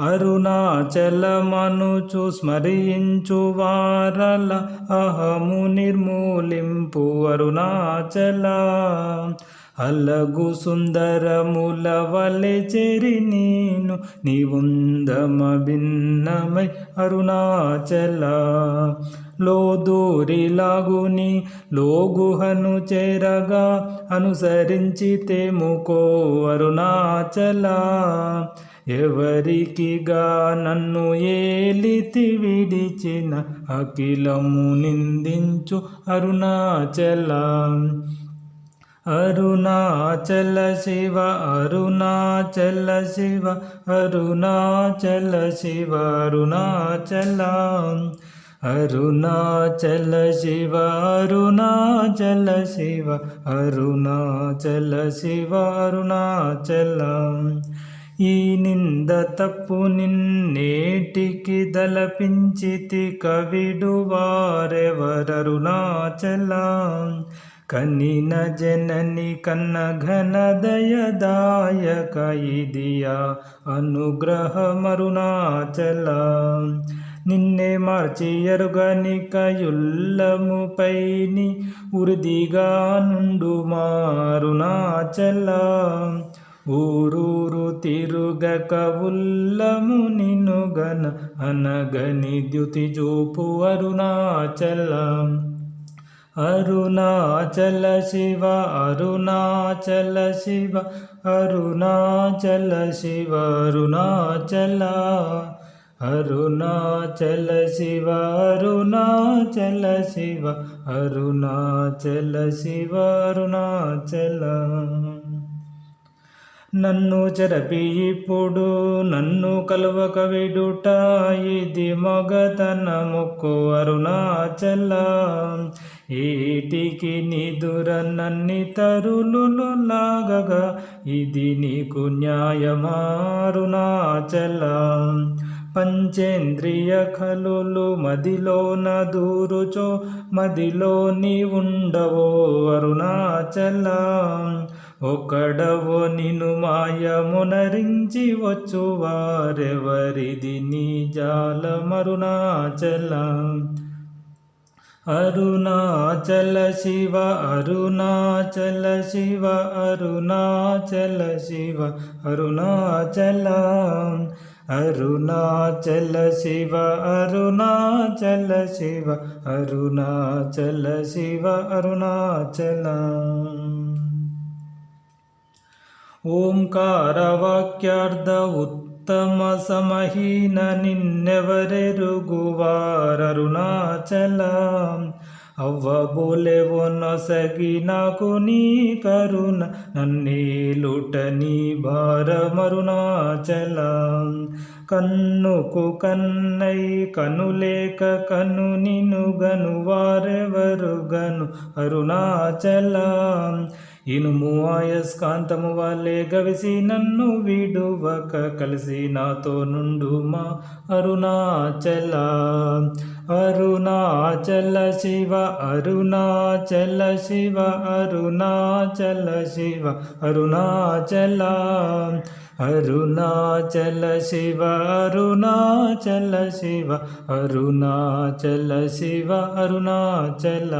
అరుణాచలమనుచు స్మరించు వారల అహము నిర్మూలింపు అరుణాచల. అలగు సుందరముల వలె చెరి నేను నీవుందమ భిన్నమై అరుణాచల. లోదూరిలాగుని లోగుహను చేరగా అనుసరించి తెముకో అరుణాచల. ఎవరికిగా నన్ను ఏలితి విడిచిన అఖిలము నిందించు అరుణాచల. అరుణాచల శివ అరుణాచల శివ అరుణాచల శివ అరుణాచల. అరుణాచల శివ అరుణాచల శివ అరుణాచల శివ అరుణాచల. ఈ నింద తప్పు నిన్నేటికి దలపించితి కవిడు వారెవరరుణాచల కనిన జనని కన్న ఘన దయదాయక ఇదియా అనుగ్రహ మరుణాచల. నిన్నే మార్చి ఎరుగనికయుల్లముపైని ఉరిదిగా నుండు మారుణాచల ఊరూరు తిరుగక ఉల్లము నినుగన అనగని ద్యుతి చూపు అరుణాచల. అరుణాచల శివ అరుణాచల శివ అరుణాచల శివ అరుణాచల అరుణాచల శివ అరుణాచల శివ అరుణాచల శివ అరుణాచల. నన్ను చెరపి ఇప్పుడు నన్ను కలవక విడుట ఇది మగతన ముక్కు అరుణాచల. ఏటికి నిదుర నన్ని తరులును లాగగా ఇది నీకు న్యాయమారుణాచల పంచేంద్రియ కలులు మదిలోన దూరుచో మదిలోని ఉండవో అరుణాచల. ఒకడవో నిను మాయమునరించి వచ్చు వారెవరిది నీ జాలమరుణాచల అరుణాచల శివ అరుణాచల శివ అరుణాచల శివ అరుణాచల. అరుణాచల శివ అరుణాచల శివ అరుణాచల శివ అరుణాచల. ఓంకారవాక్యార్థ ఉత్తమ సమహీన నిన్నెవరెరుగువారరుణాచల? అవ్వబోలెవో నొసగి నాకు నీ కరుణ నన్నేలుట నీ భారమరుణాచల కన్నుకు కన్నై కనులేక కను నిను గను వారెవరు గను అరుణాచల. ఇనుము ఆయస్కాంతము వాళ్ళే గవిసి నన్ను విడువక కలిసి నాతో నుండు మా అరుణాచల. అరుణాచల శివ అరుణాచల శివ అరుణాచల శివ అరుణాచల. అరుణాచల శివ అరుణాచల శివ అరుణాచల శివ అరుణాచల.